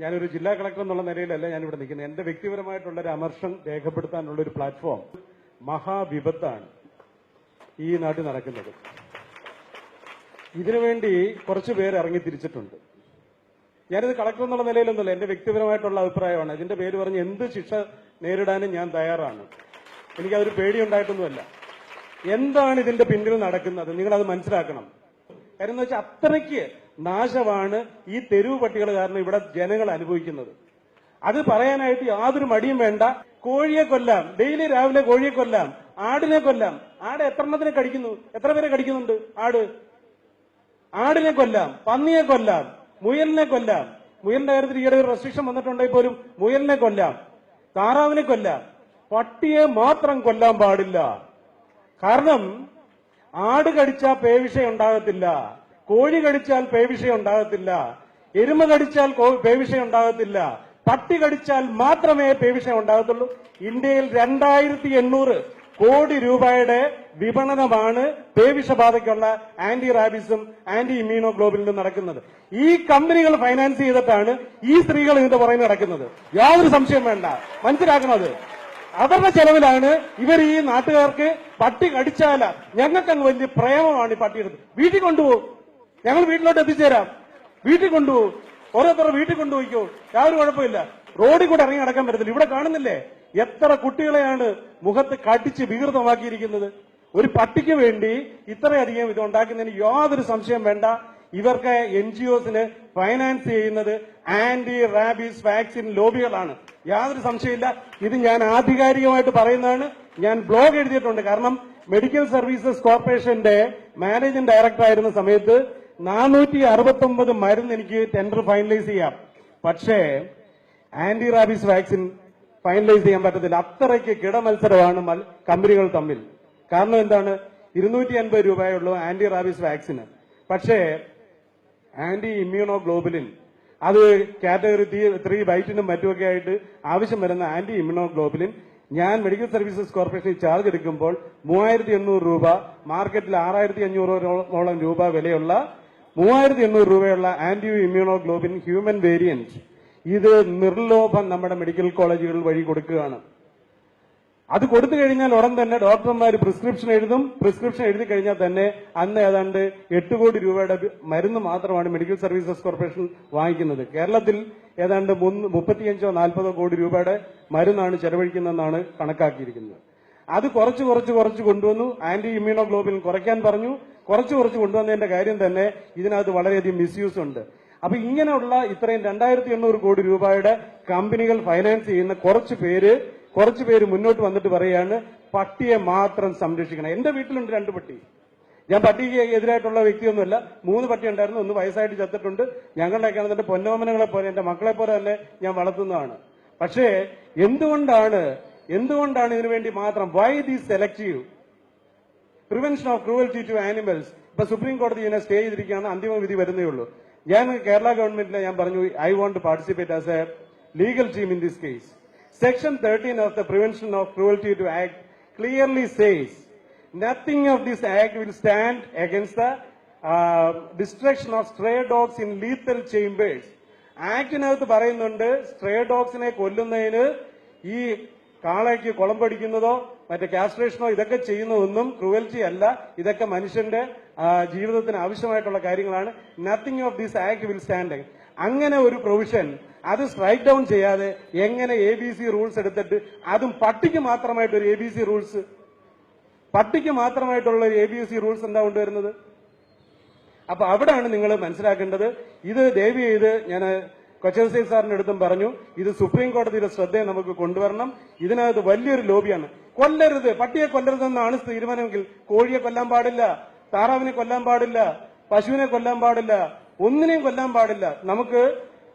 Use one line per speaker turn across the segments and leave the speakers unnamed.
ഞാനൊരു ജില്ലാ കളക്ടർ എന്നുള്ള നിലയിലല്ല ഞാനിവിടെ നിൽക്കുന്നത്. എന്റെ വ്യക്തിപരമായിട്ടുള്ള ഒരു അമർഷം രേഖപ്പെടുത്താനുള്ള ഒരു പ്ലാറ്റ്ഫോം മഹാവിപത്താണ് ഈ നാട്ടിൽ നടക്കുന്നത്. ഇതിനുവേണ്ടി കുറച്ചു പേര് ഇറങ്ങി തിരിച്ചിട്ടുണ്ട്. ഞാനിത് കളക്ടർ എന്നുള്ള നിലയിലൊന്നുമല്ല എന്റെ വ്യക്തിപരമായിട്ടുള്ള അഭിപ്രായമാണ്. ഇതിന്റെ പേര് പറഞ്ഞ് എന്ത് ശിക്ഷ നേരിടാനും ഞാൻ തയ്യാറാണ്. എനിക്കതൊരു പേടിയുണ്ടായിട്ടൊന്നുമല്ല. എന്താണ് ഇതിന്റെ പിന്നിൽ നടക്കുന്നത്? നിങ്ങൾ അത് മനസ്സിലാക്കണം. കാര്യം എന്ന് വെച്ചാൽ അത്രയ്ക്ക് നാശമാണ് ഈ തെരുവ് പട്ടികൾ കാരണം ഇവിടെ ജനങ്ങൾ അനുഭവിക്കുന്നത്. അത് പറയാനായിട്ട് യാതൊരു മടിയും വേണ്ട. കോഴിയെ കൊല്ലാം. ഡെയിലി രാവിലെ കോഴിയെ കൊല്ലാം. ആടിനെ കൊല്ലാം. ആട് എത്ര കടിക്കുന്നു? എത്ര പേരെ കടിക്കുന്നുണ്ട്? ആട്. ആടിനെ കൊല്ലാം. പന്നിയെ കൊല്ലാം. മുയലിനെ കൊല്ലാം. മുയലിന്റെ കാര്യത്തിൽ ഈയിടെ ഒരു റെസ്ട്രിക്ഷൻ വന്നിട്ടുണ്ടെങ്കിൽ പോലും മുയലിനെ കൊല്ലാം. താറാവിനെ കൊല്ലാം. പട്ടിയെ മാത്രം കൊല്ലാൻ പാടില്ല. കാരണം ആട് കടിച്ചാൽ പേവിഷ ഉണ്ടാകത്തില്ല. കോഴി കടിച്ചാൽ പേവിഷയം ഉണ്ടാകത്തില്ല. എരുമ കടിച്ചാൽ പേവിഷയം ഉണ്ടാകത്തില്ല. പട്ടി കടിച്ചാൽ മാത്രമേ പേവിഷയം ഉണ്ടാകത്തുള്ളൂ. ഇന്ത്യയിൽ രണ്ടായിരത്തി എണ്ണൂറ് കോടി രൂപയുടെ വിപണനമാണ് പേവിഷബാധയ്ക്കുള്ള ആന്റി റാബിസും ആന്റി ഇമ്മ്യൂണോ ഗ്ലോബലിനും നടക്കുന്നത്. ഈ കമ്പനികൾ ഫൈനാൻസ് ചെയ്തിട്ടാണ് ഈ സ്ത്രീകൾ ഇതിന്റെ പുറകെ നടക്കുന്നത്. യാതൊരു സംശയം വേണ്ട. മനസ്സിലാക്കണത് അവരുടെ ചെലവിലാണ് ഇവർ ഈ നാട്ടുകാർക്ക് പട്ടി കടിച്ചാല. ഞങ്ങൾക്ക് അങ്ങ് വലിയ പ്രേമമാണ് ഈ പട്ടിയെടുത്ത് വീട്ടിൽ കൊണ്ടുപോകും. ഞങ്ങൾ വീട്ടിലോട്ട് എത്തിച്ചേരാം. വീട്ടിൽ കൊണ്ടുപോകും ഓരോരുത്തർ വീട്ടിൽ കൊണ്ടുപോയിക്കോ യാതൊരു കുഴപ്പമില്ല. റോഡിൽ കൂടെ ഇറങ്ങി നടക്കാൻ പറ്റത്തില്ല. ഇവിടെ കാണുന്നില്ലേ? എത്ര കുട്ടികളെയാണ് മുഖത്ത് കടിച്ച് വികൃതമാക്കിയിരിക്കുന്നത്. ഒരു പട്ടിക്ക് വേണ്ടി ഇത്രയധികം ഇത് ഉണ്ടാക്കുന്നതിന് യാതൊരു സംശയം വേണ്ട. ഇവർക്ക് എൻ ജി ഒസിന് ഫൈനാൻസ് ചെയ്യുന്നത് ആന്റി റാബീസ് വാക്സിൻ ലോബികളാണ്. യാതൊരു സംശയമില്ല. ഇത് ഞാൻ ആധികാരികമായിട്ട് പറയുന്നതാണ്. ഞാൻ ബ്ലോഗ് എഴുതിയിട്ടുണ്ട്. കാരണം മെഡിക്കൽ സർവീസസ് കോർപ്പറേഷന്റെ മാനേജിംഗ് ഡയറക്ടർ ആയിരുന്ന സമയത്ത് നാനൂറ്റി അറുപത്തി ഒമ്പത് മരുന്ന് എനിക്ക് ടെൻഡർ ഫൈനലൈസ് ചെയ്യാം. പക്ഷേ ആന്റി റാബീസ് വാക്സിൻ ഫൈനലൈസ് ചെയ്യാൻ പറ്റത്തില്ല. അത്രയ്ക്ക് കിടമത്സരമാണ് മത്സരമാണ് കമ്പനികൾ തമ്മിൽ. കാരണം എന്താണ്? ഇരുന്നൂറ്റി അൻപത് രൂപയുള്ളൂ ആന്റി റാബീസ് വാക്സിന് പക്ഷേ ആന്റി ഇമ്മ്യൂണോ ഗ്ലോബലിൻ അത് കാറ്റഗറി ത്രീ വൈറ്റിനും മറ്റുമൊക്കെ ആയിട്ട് ആവശ്യം വരുന്ന ആന്റി ഇമ്മ്യൂണോ ഗ്ലോബലിൻ ഞാൻ മെഡിക്കൽ സർവീസസ് കോർപ്പറേഷനിൽ ചാർജ് എടുക്കുമ്പോൾ മൂവായിരത്തി എണ്ണൂറ് രൂപ മാർക്കറ്റിൽ ആറായിരത്തി അഞ്ഞൂറോളം രൂപ വിലയുള്ള മൂവായിരത്തി എണ്ണൂറ് രൂപയുള്ള anti immuno globin human variant ഇത് നിർലോഭം നമ്മുടെ മെഡിക്കൽ കോളേജുകൾ വഴി കൊടുക്കുകയാണ്. അത് കൊടുത്തു കഴിഞ്ഞാൽ ഉടൻ തന്നെ ഡോക്ടർമാർ പ്രിസ്ക്രിപ്ഷൻ എഴുതും. പ്രിസ്ക്രിപ്ഷൻ എഴുതി കഴിഞ്ഞാൽ തന്നെ അന്ന് ഏതാണ്ട് എട്ട് കോടി രൂപയുടെ മരുന്ന് മാത്രമാണ് മെഡിക്കൽ സർവീസസ് കോർപ്പറേഷൻ വാങ്ങിക്കുന്നത്. കേരളത്തിൽ ഏതാണ്ട് മുപ്പത്തിയഞ്ചോ നാൽപ്പതോ കോടി രൂപയുടെ മരുന്നാണ് ചെലവഴിക്കുന്നതെന്നാണ് കണക്കാക്കിയിരിക്കുന്നത്. അത് കുറച്ച് കുറച്ച് കുറച്ച് കൊണ്ടുവന്നു. ആന്റി ഇമ്മ്യൂണോ ഗ്ലോബിൻ കുറയ്ക്കാൻ പറഞ്ഞു. കുറച്ച് കുറച്ച് കൊണ്ടുവന്നതിന്റെ കാര്യം തന്നെ ഇതിനകത്ത് വളരെയധികം മിസ്യൂസ് ഉണ്ട്. അപ്പൊ ഇങ്ങനെയുള്ള ഇത്രയും രണ്ടായിരത്തി എണ്ണൂറ് കോടി രൂപയുടെ കമ്പനികൾ ഫൈനാൻസ് ചെയ്യുന്ന കുറച്ച് പേര് കുറച്ച് പേര് മുന്നോട്ട് വന്നിട്ട് പറയാണ് പട്ടിയെ മാത്രം സംരക്ഷിക്കണം. എന്റെ വീട്ടിലുണ്ട് രണ്ട് പട്ടി. ഞാൻ പട്ടിക്ക് എതിരായിട്ടുള്ള വ്യക്തിയൊന്നുമല്ല. മൂന്ന് പട്ടി ഉണ്ടായിരുന്നു. ഒന്ന് വയസ്സായിട്ട് ചത്തിട്ടുണ്ട്. ഞങ്ങളുടെയൊക്കെ ആണെന്നുണ്ട് പൊന്നോമനങ്ങളെ പോലെ എന്റെ മക്കളെ പോലെ തന്നെ ഞാൻ വളർത്തുന്നതാണ്. പക്ഷേ എന്തുകൊണ്ടാണ് എന്തുകൊണ്ടാണ് ഇതിനു വേണ്ടി മാത്രം why the selective prevention of cruelty to animals ഇപ്പൊ സുപ്രീം കോടതി ഇതിനെ സ്റ്റേ ചെയ്തിരിക്കുകയാണ് അന്തിമ വിധി വരുന്നേ ഉള്ളൂ. ഞാൻ കേരള ഗവൺമെന്റിനെ ഞാൻ പറഞ്ഞു I won't participate as a legal team in this case section thirteen of the prevention of cruelty to act clearly says nothing of this act will stand against the destruction of stray dogs in lethal chambers ആക്ടിനകത്ത് പറയുന്നുണ്ട് stray ഡോഗ്സിനെ കൊല്ലുന്നതിന് ഈ കാളയ്ക്ക് കുളമ്പടിക്കുന്നതോ മറ്റേ കാസ്ട്രേഷനോ ഇതൊക്കെ ചെയ്യുന്നതൊന്നും cruelty അല്ല. ഇതൊക്കെ മനുഷ്യന്റെ ജീവിതത്തിന് ആവശ്യമായിട്ടുള്ള കാര്യങ്ങളാണ്. Nothing of this act will stand അങ്ങനെ ഒരു പ്രൊവിഷൻ അത് സ്ട്രൈക്ക് ഡൗൺ ചെയ്യാതെ എങ്ങനെ എ ബി സി റൂൾസ് എടുത്തിട്ട് അതും പട്ടിക്ക് മാത്രമായിട്ട് ഒരു എ ബി സി റൂൾസ് പട്ടിക്ക് മാത്രമായിട്ടുള്ള എ ബി സി റൂൾസ് എന്താ കൊണ്ടുവരുന്നത്? അപ്പൊ അവിടെയാണ് നിങ്ങൾ മനസ്സിലാക്കേണ്ടത്. ഇത് ദയവ് ചെയ്ത് ഞാൻ കൊച്ചൻസൈ സാറിന്റെ അടുത്തും പറഞ്ഞു ഇത് സുപ്രീം കോടതിയുടെ ശ്രദ്ധയെ നമുക്ക് കൊണ്ടുവരണം. ഇതിനകത്ത് വലിയൊരു ലോബിയാണ്. കൊല്ലരുത്. പട്ടിയെ കൊല്ലരുതെന്നാണ് തീരുമാനമെങ്കിൽ കോഴിയെ കൊല്ലാൻ പാടില്ല താറാവിനെ കൊല്ലാൻ പാടില്ല പശുവിനെ കൊല്ലാൻ പാടില്ല ഒന്നിനെയും കൊല്ലാൻ പാടില്ല. നമുക്ക്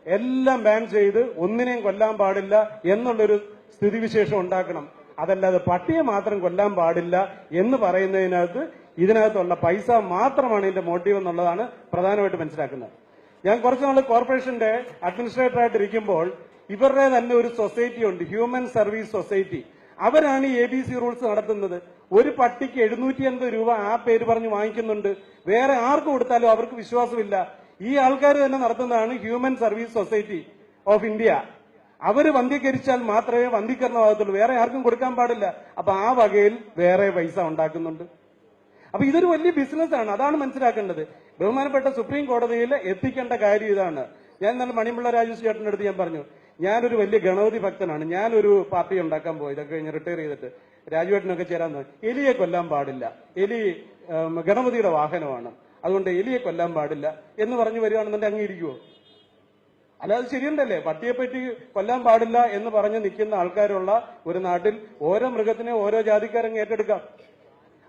എല്ലാം ബാൻ ചെയ്ത് ഒന്നിനെയും കൊല്ലാൻ പാടില്ല എന്നുള്ളൊരു സ്ഥിതിവിശേഷം ഉണ്ടാക്കണം. അതല്ലാതെ പട്ടിയെ മാത്രം കൊല്ലാൻ പാടില്ല എന്ന് പറയുന്നതിനകത്ത് ഇതിനകത്തുള്ള പൈസ മാത്രമാണ് ഇതിന്റെ മോട്ടീവ് എന്നുള്ളതാണ് പ്രധാനമായിട്ട് മനസ്സിലാക്കുന്നത്. ഞാൻ കുറച്ച് നാൾ കോർപ്പറേഷന്റെ അഡ്മിനിസ്ട്രേറ്റർ ആയിട്ട് ഇരിക്കുമ്പോൾ ഇവരുടെ തന്നെ ഒരു സൊസൈറ്റി ഉണ്ട് ഹ്യൂമൻ സർവീസ് സൊസൈറ്റി അവരാണ് എ ബി സി റൂൾസ് നടത്തുന്നത്. ഒരു പട്ടിക്ക് എഴുന്നൂറ്റി അൻപത് രൂപ ആ പേര് പറഞ്ഞ് വാങ്ങിക്കുന്നുണ്ട്. വേറെ ആർക്ക് കൊടുത്താലും അവർക്ക് വിശ്വാസമില്ല. ഈ ആൾക്കാർ തന്നെ നടത്തുന്നതാണ് human service society of India അവർ വന്ധീകരിച്ചാൽ മാത്രമേ വന്ധ്യീകരണമാകത്തുള്ളൂ വേറെ ആർക്കും കൊടുക്കാൻ പാടില്ല. അപ്പൊ ആ വകയിൽ വേറെ പൈസ ഉണ്ടാക്കുന്നുണ്ട്. അപ്പൊ ഇതൊരു വലിയ ബിസിനസ്സാണ് അതാണ് മനസ്സിലാക്കേണ്ടത്. ബഹുമാനപ്പെട്ട സുപ്രീം കോടതിയിൽ എത്തിക്കേണ്ട കാര്യം ഇതാണ്. ഞാൻ ഇന്നലെ മണിമുള്ള രാജു ചേട്ടന്റെ അടുത്ത് ഞാൻ പറഞ്ഞു ഞാനൊരു വലിയ ഗണപതി ഭക്തനാണ്. ഞാനൊരു പാർട്ടി ഉണ്ടാക്കാൻ പോയി. ഇതൊക്കെ കഴിഞ്ഞ് റിട്ടയർ ചെയ്തിട്ട് രാജുവേട്ടനൊക്കെ ചേരാൻ നോക്കി എലിയെ കൊല്ലാൻ പാടില്ല. എലി ഗണപതിയുടെ വാഹനമാണ്. അതുകൊണ്ട് എലിയെ കൊല്ലാൻ പാടില്ല എന്ന് പറഞ്ഞു വരികയാണെന്നുണ്ടെങ്കിൽ അംഗീകരിക്കുമോ അല്ലാതെ ശരിയുണ്ടല്ലേ? പട്ടിയെപ്പറ്റി കൊല്ലാൻ പാടില്ല എന്ന് പറഞ്ഞ് നിൽക്കുന്ന ആൾക്കാരുള്ള ഒരു നാട്ടിൽ ഓരോ മൃഗത്തിനെ ഓരോ ജാതിക്കാരങ്ങ് ഏറ്റെടുക്കാം.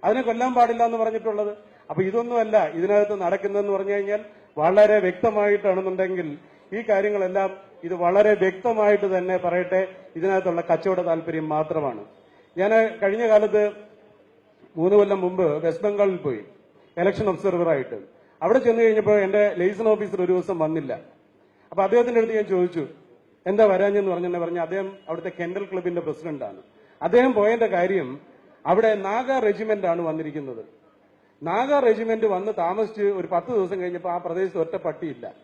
അതിനെ കൊല്ലാൻ പാടില്ല എന്ന് പറഞ്ഞിട്ടുള്ളത്. അപ്പൊ ഇതൊന്നുമല്ല ഇതിനകത്ത് നടക്കുന്നതെന്ന് പറഞ്ഞു കഴിഞ്ഞാൽ വളരെ വ്യക്തമായിട്ടാണെന്നുണ്ടെങ്കിൽ ഈ കാര്യങ്ങളെല്ലാം ഇത് വളരെ വ്യക്തമായിട്ട് തന്നെ പറയട്ടെ ഇതിനകത്തുള്ള കച്ചവട താല്പര്യം മാത്രമാണ്. ഞാൻ കഴിഞ്ഞ കാലത്ത് മൂന്ന് കൊല്ലം മുമ്പ് വെസ്റ്റ് ബംഗാളിൽ പോയി ഇലക്ഷൻ ഒബ്സർവറായിട്ട് അവിടെ ചെന്ന് കഴിഞ്ഞപ്പോൾ എന്റെ ലൈസൺ ഓഫീസർ ഒരു ദിവസം വന്നില്ല. അപ്പൊ അദ്ദേഹത്തിന്റെ അടുത്ത് ഞാൻ ചോദിച്ചു എന്താ വരാഞ്ഞെന്ന്? പറഞ്ഞെന്നെ പറഞ്ഞു അദ്ദേഹം അവിടുത്തെ കെൻഡൽ ക്ലബിന്റെ പ്രസിഡന്റാണ് അദ്ദേഹം പോയതിന്റെ കാര്യം അവിടെ നാഗ റെജിമെന്റ് ആണ് വന്നിരിക്കുന്നത്. നാഗ റെജിമെന്റ് വന്ന് താമസിച്ച് ഒരു പത്ത് ദിവസം കഴിഞ്ഞപ്പോൾ ആ പ്രദേശത്ത് ഒറ്റ പട്ടിയില്ല.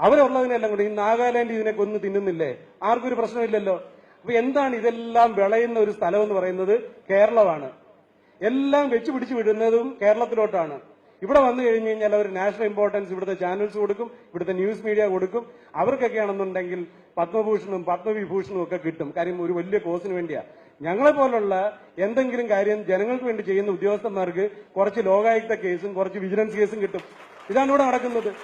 അവരുള്ളതിനെല്ലാം കൂടി ഈ നാഗാലാൻഡ് ഇതിനെ കൊന്നു തിന്നുന്നില്ലേ? ആർക്കും ഒരു പ്രശ്നമില്ലല്ലോ. അപ്പൊ എന്താണ് ഇതെല്ലാം വിളയുന്ന ഒരു സ്ഥലം എന്ന് പറയുന്നത്? കേരളമാണ്. എല്ലാം വെച്ച് പിടിച്ചു വിടുന്നതും കേരളത്തിലോട്ടാണ്. ഇവിടെ വന്നു കഴിഞ്ഞു കഴിഞ്ഞാൽ അവർ നാഷണൽ ഇമ്പോർട്ടൻസ് ഇവിടുത്തെ ചാനൽസ് കൊടുക്കും ഇവിടുത്തെ ന്യൂസ് മീഡിയ കൊടുക്കും. അവർക്കൊക്കെ ആണെന്നുണ്ടെങ്കിൽ പത്മഭൂഷണും പത്മവിഭൂഷണും ഒക്കെ കിട്ടും. കാര്യം ഒരു വലിയ കോസിന് വേണ്ടിയാ. ഞങ്ങളെ പോലുള്ള എന്തെങ്കിലും കാര്യം ജനങ്ങൾക്ക് വേണ്ടി ചെയ്യുന്ന ഉദ്യോഗസ്ഥന്മാർക്ക് കുറച്ച് ലോകായുക്ത കേസും കുറച്ച് വിജിലൻസ് കേസും കിട്ടും. ഇതാണ് ഇവിടെ നടക്കുന്നത്.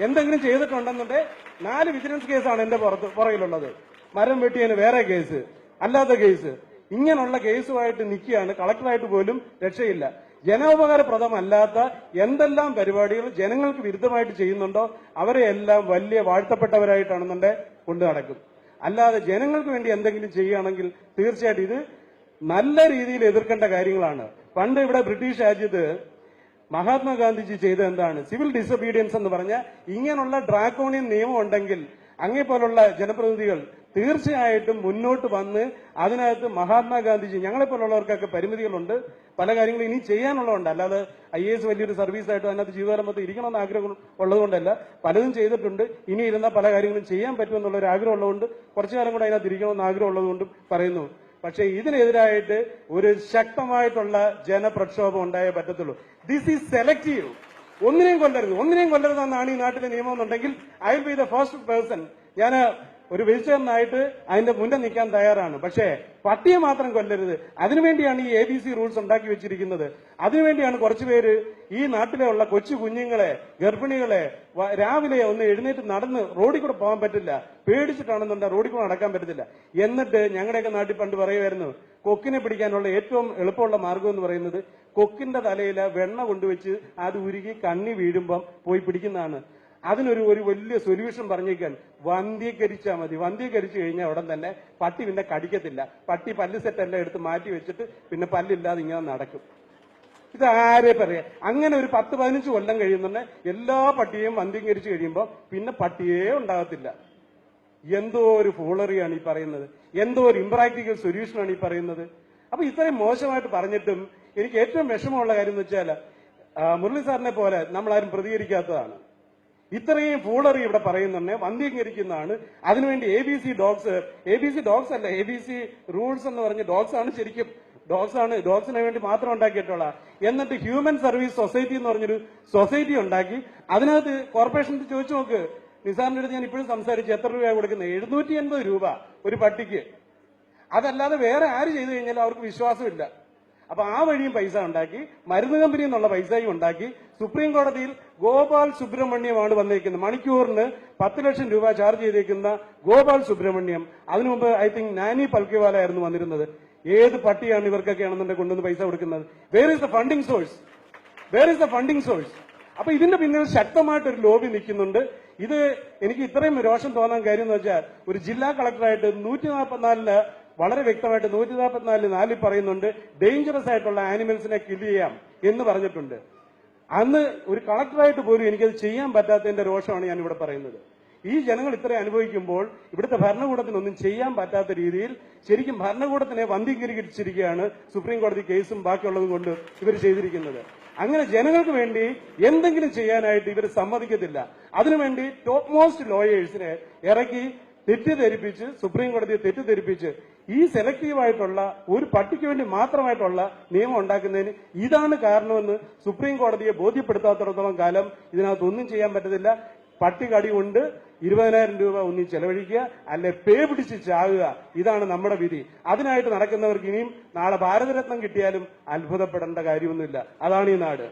എന്തെങ്കിലും ചെയ്തിട്ടുണ്ടെന്നുണ്ടേ നാല് വിജിലൻസ് കേസാണ് എന്റെ പുറത്ത് പുറകിലുള്ളത്. മരം വെട്ടിയതിന് വേറെ കേസ് അല്ലാത്ത കേസ്. ഇങ്ങനെയുള്ള കേസുമായിട്ട് നിൽക്കുകയാണ്. കളക്ടറായിട്ട് പോലും രക്ഷയില്ല. ജനോപകാരപ്രദമല്ലാത്ത എന്തെല്ലാം പരിപാടികൾ ജനങ്ങൾക്ക് വിരുദ്ധമായിട്ട് ചെയ്യുന്നുണ്ടോ അവരെ എല്ലാം വലിയ വാഴ്ത്തപ്പെട്ടവരായിട്ടാണെന്നുണ്ടെ കൊണ്ടു നടക്കും. അല്ലാതെ ജനങ്ങൾക്ക് വേണ്ടി എന്തെങ്കിലും ചെയ്യുകയാണെങ്കിൽ തീർച്ചയായിട്ടും ഇത് നല്ല രീതിയിൽ എതിർക്കേണ്ട കാര്യങ്ങളാണ്. പണ്ട് ഇവിടെ ബ്രിട്ടീഷ് രാജ്യത്ത് മഹാത്മാഗാന്ധിജി ചെയ്ത എന്താണ്? സിവിൽ ഡിസബീഡിയൻസ് എന്ന് പറഞ്ഞ ഇങ്ങനെയുള്ള ഡ്രാക്കോണിയൻ നിയമം ഉണ്ടെങ്കിൽ അങ്ങേ പോലുള്ള ജനപ്രതിനിധികൾ തീർച്ചയായിട്ടും മുന്നോട്ട് വന്ന് അതിനകത്ത് മഹാത്മാഗാന്ധിജി ഞങ്ങളെപ്പോലുള്ളവർക്കൊക്കെ പരിമിതികളുണ്ട്. പല കാര്യങ്ങളും ഇനി ചെയ്യാനുള്ളതുണ്ട് അല്ലാതെ ഐ എസ് വലിയൊരു സർവീസ് ആയിട്ട് അതിനകത്ത് ജീവിതകാലം മൊത്തം ഇരിക്കണമെന്ന് ആഗ്രഹം ഉള്ളതുകൊണ്ടല്ല. പലതും ചെയ്തിട്ടുണ്ട്. ഇനി ഇരുന്ന പല കാര്യങ്ങളും ചെയ്യാൻ പറ്റുമെന്നുള്ള ഒരു ആഗ്രഹം ഉള്ളതുകൊണ്ട് കുറച്ചു കാലം കൂടെ അതിനകത്ത് ഇരിക്കണമെന്ന് ആഗ്രഹം പറയുന്നു. പക്ഷേ ഇതിനെതിരായിട്ട് ഒരു ശക്തമായിട്ടുള്ള ജനപ്രക്ഷോഭം ഉണ്ടായേ പറ്റത്തുള്ളൂ. ദിസ് ഈസ് സെലക്റ്റീവ് ഒന്നിനെയും കൊല്ലരുത്. ഒന്നിനെയും കൊല്ലരുതെന്നാണ് ഈ നാട്ടിലെ നിയമം എന്നുണ്ടെങ്കിൽ I will be the first person ഞാൻ ഒരു വെജിറ്റേറിയനായിട്ട് അതിന്റെ മുന്നിൽ നിൽക്കാൻ തയ്യാറാണ്. പക്ഷേ പട്ടിയെ മാത്രം കൊല്ലരുത്. അതിനുവേണ്ടിയാണ് ഈ എ ബി സി റൂൾസ് ഉണ്ടാക്കി വെച്ചിരിക്കുന്നത്. അതിനുവേണ്ടിയാണ് കുറച്ചുപേര് ഈ നാട്ടിലുള്ള കൊച്ചു കുഞ്ഞുങ്ങളെ ഗർഭിണികളെ രാവിലെ ഒന്ന് എഴുന്നേറ്റ് നടന്ന് റോഡിൽ കൂടെ പോകാൻ പറ്റില്ല. പേടിച്ചിട്ടാണെന്നുണ്ടെങ്കിൽ റോഡിൽ കൂടെ നടക്കാൻ പറ്റത്തില്ല. എന്നിട്ട് ഞങ്ങളുടെയൊക്കെ നാട്ടിൽ പണ്ട് പറയുമായിരുന്നു കൊക്കിനെ പിടിക്കാനുള്ള ഏറ്റവും എളുപ്പമുള്ള മാർഗം എന്ന് പറയുന്നത് കൊക്കിന്റെ തലയിൽ വെണ്ണ കൊണ്ടുവച്ച് അത് ഉരുകി കണ്ണി വീഴുമ്പം പോയി പിടിക്കുന്നതാണ്. അതിനൊരു ഒരു വലിയ സൊല്യൂഷൻ പറഞ്ഞേക്കാൻ വന്ധ്യീകരിച്ചാൽ മതി. വന്ധ്യീകരിച്ചു കഴിഞ്ഞാൽ ഉടൻ തന്നെ പട്ടി പിന്നെ കടിക്കത്തില്ല. പട്ടി പല്ല് സെറ്റെല്ലാം എടുത്ത് മാറ്റി വെച്ചിട്ട് പിന്നെ പല്ലില്ലാതെ ഇങ്ങനെ നടക്കും. ഇത് ആരെ പറയാ? അങ്ങനെ ഒരു പത്ത് പതിനഞ്ച് കൊല്ലം കഴിയുന്നുണ്ടെ എല്ലാ പട്ടിയെയും വന്ധ്യീകരിച്ചു കഴിയുമ്പോൾ പിന്നെ പട്ടിയേ ഉണ്ടാകത്തില്ല. എന്തോ ഒരു ഫൂളറിയാണ് ഈ പറയുന്നത്. എന്തോ ഒരു ഇമ്പ്രാക്ടിക്കൽ സൊല്യൂഷനാണ് ഈ പറയുന്നത്. അപ്പൊ ഇത്രയും മോശമായിട്ട് പറഞ്ഞിട്ടും എനിക്ക് ഏറ്റവും വിഷമമുള്ള കാര്യം എന്ന് വെച്ചാൽ മുരളി സാറിനെ പോലെ നമ്മളാരും പ്രതികരിക്കാത്തതാണ്. ഇത്രയും ഫൂളറി ഇവിടെ പറയുന്നുണ്ട് വന്ധ്യീകരിക്കുന്നതാണ്. അതിനുവേണ്ടി A B C dogs A B C dogs അല്ല എ ബി സി റൂൾസ് എന്ന് പറഞ്ഞ് ഡോഗ്സ് ആണ് ശരിക്കും ഡോഗ്സ് ആണ് ഡോഗ്സിന് വേണ്ടി മാത്രം ഉണ്ടാക്കിയിട്ടുള്ള. എന്നിട്ട് ഹ്യൂമൻ സർവീസ് സൊസൈറ്റി എന്ന് പറഞ്ഞൊരു സൊസൈറ്റി ഉണ്ടാക്കി. അതിനകത്ത് കോർപ്പറേഷനിൽ ചോദിച്ചു നോക്ക് നിസാറിന്റെ അടുത്ത് ഞാൻ ഇപ്പോഴും സംസാരിച്ചു എത്ര രൂപയാണ് കൊടുക്കുന്നത്? എഴുന്നൂറ്റി എൺപത് രൂപ ഒരു പട്ടിക്ക്. അതല്ലാതെ വേറെ ആര് ചെയ്തു കഴിഞ്ഞാലും അവർക്ക് വിശ്വാസമില്ല. അപ്പൊ ആ വഴിയും പൈസ ഉണ്ടാക്കി മരുന്ന് കമ്പനി എന്നുള്ള പൈസയും ഉണ്ടാക്കി സുപ്രീം കോടതിയിൽ ഗോപാൽ സുബ്രഹ്മണ്യമാണ് വന്നിരിക്കുന്നത്. മണിക്കൂറിന് പത്ത് ലക്ഷം രൂപ ചാർജ് ചെയ്തിരിക്കുന്ന ഗോപാൽ സുബ്രഹ്മണ്യം. അതിനു മുമ്പ് ഐ തിങ്ക് നാനി പൽക്കിവാല ആയിരുന്നു വന്നിരുന്നത്. ഏത് പട്ടിയാണ് ഇവർക്കൊക്കെ ആണെന്നുണ്ടെങ്കിൽ കൊണ്ടുവന്ന് പൈസ കൊടുക്കുന്നത്? Where is the funding source where is the funding source അപ്പൊ ഇതിന്റെ പിന്നിൽ ശക്തമായിട്ടൊരു ലോബി നിൽക്കുന്നുണ്ട്. ഇത് എനിക്ക് ഇത്രയും രോഷം തോന്നാൻ കാര്യം എന്ന് വെച്ചാൽ ഒരു ജില്ലാ കളക്ടറായിട്ട് നൂറ്റി നാൽപ്പത്തിനാലിൽ വളരെ വ്യക്തമായിട്ട് നൂറ്റി നാൽപ്പത്തിനാലിൽ നാലിൽ പറയുന്നുണ്ട് ഡേഞ്ചറസ് ആയിട്ടുള്ള ആനിമൽസിനെ കിൽ ചെയ്യാം എന്ന് പറഞ്ഞിട്ടുണ്ട്. അന്ന് ഒരു കളക്ടറായിട്ട് പോലും എനിക്കത് ചെയ്യാൻ പറ്റാത്തതിന്റെ രോഷമാണ് ഞാൻ ഇവിടെ പറയുന്നത്. ഈ ജനങ്ങൾ ഇത്ര അനുഭവിക്കുമ്പോൾ ഇവിടുത്തെ ഭരണകൂടത്തിനൊന്നും ചെയ്യാൻ പറ്റാത്ത രീതിയിൽ ശരിക്കും ഭരണകൂടത്തിനെ വന്ധീകരിച്ചിരിക്കുകയാണ് സുപ്രീം കോടതി കേസും ബാക്കിയുള്ളതും കൊണ്ട് ഇവർ ചെയ്തിരിക്കുന്നത്. അങ്ങനെ ജനങ്ങൾക്ക് വേണ്ടി എന്തെങ്കിലും ചെയ്യാനായിട്ട് ഇവർ സമ്മതിക്കത്തില്ല. അതിനുവേണ്ടി ടോപ്പ് മോസ്റ്റ് ലോയേഴ്സിനെ ഇറക്കി തെറ്റിദ്ധരിപ്പിച്ച് സുപ്രീം കോടതിയെ തെറ്റിദ്ധരിപ്പിച്ച് ഈ സെലക്റ്റീവ് ആയിട്ടുള്ള ഒരു പട്ടിക്ക് വേണ്ടി മാത്രമായിട്ടുള്ള നിയമം ഉണ്ടാക്കുന്നതിന് ഇതാണ് കാരണമെന്ന് സുപ്രീം കോടതിയെ ബോധ്യപ്പെടുത്താത്തിടത്തോളം കാലം ഇതിനകത്തൊന്നും ചെയ്യാൻ പറ്റത്തില്ല. പട്ടി കടി കൊണ്ട് ഇരുപതിനായിരം രൂപ ഒന്നി ചെലവഴിക്കുക അല്ലെ പേ പിടിച്ച് ചാകുക ഇതാണ് നമ്മുടെ വിധി. അതിനായിട്ട് നടക്കുന്നവർക്ക് ഇനിയും നാളെ ഭാരതരത്നം കിട്ടിയാലും അത്ഭുതപ്പെടേണ്ട കാര്യമൊന്നുമില്ല. അതാണ് ഈ നാട്.